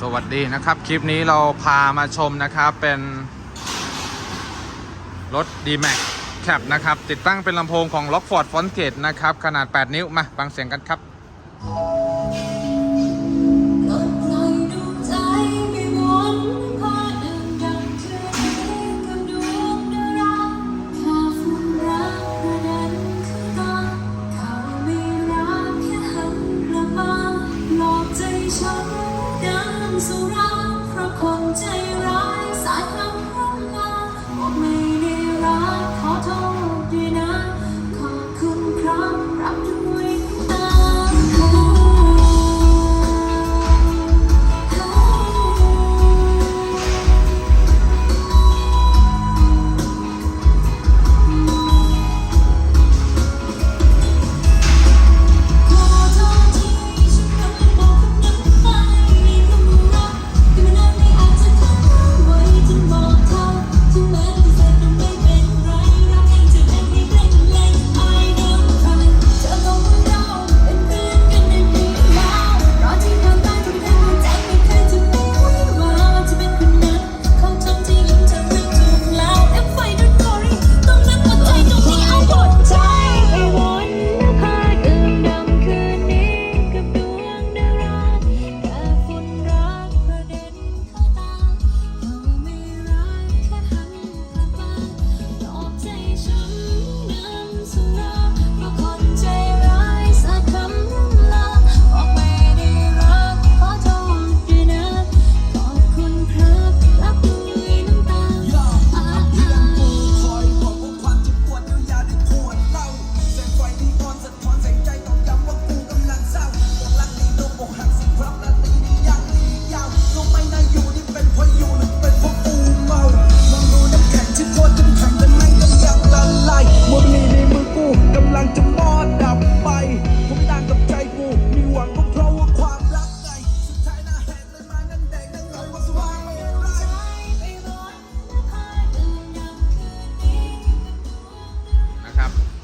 สวัสดีนะครับ คลิปนี้เราพามาชมนะครับ เป็นรถ D-Max Cap นะครับ ติดตั้งเป็นลำโพงของ Rockford f o n t g a t e นะครับ ขนาด 8 นิ้ว มาฟังเสียงกันครับกดปล่อยดวงใจไปวนพาเดินดังเธอกับ คนใจ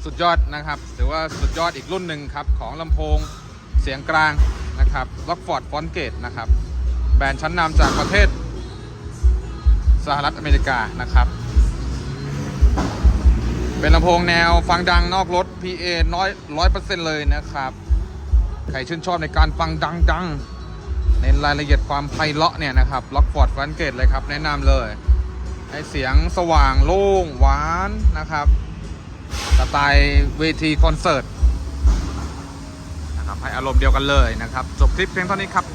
สุดยอดนะครับถือว่าสุดยอดอีกรุ่นหนึ่งครับ ของลำโพงเสียงกลางนะครับ Rockford f o n t g a t e นะครับ แบรนด์ชั้นนำจากประเทศ สหรัฐอเมริกานะครับ เป็นลำโพงแนวฟังดังนอกรถ PA น้อยร้อยเปอร์เซ็นต์เลยนะครับ ใครชื่นชอบในการฟังดังๆในรายละเอียดความไพเราะเนี่ยนะครับ Rockford f o n t g a t e เลยครับ แนะนำเลย ให้เสียงสว่างโล่งหวานนะครับ สไตล์เวทีคอนเสิร์ตนะครับให้อารมณ์เดียวกันเลยนะครับจบคลิปเพียงเท่านี้ครับ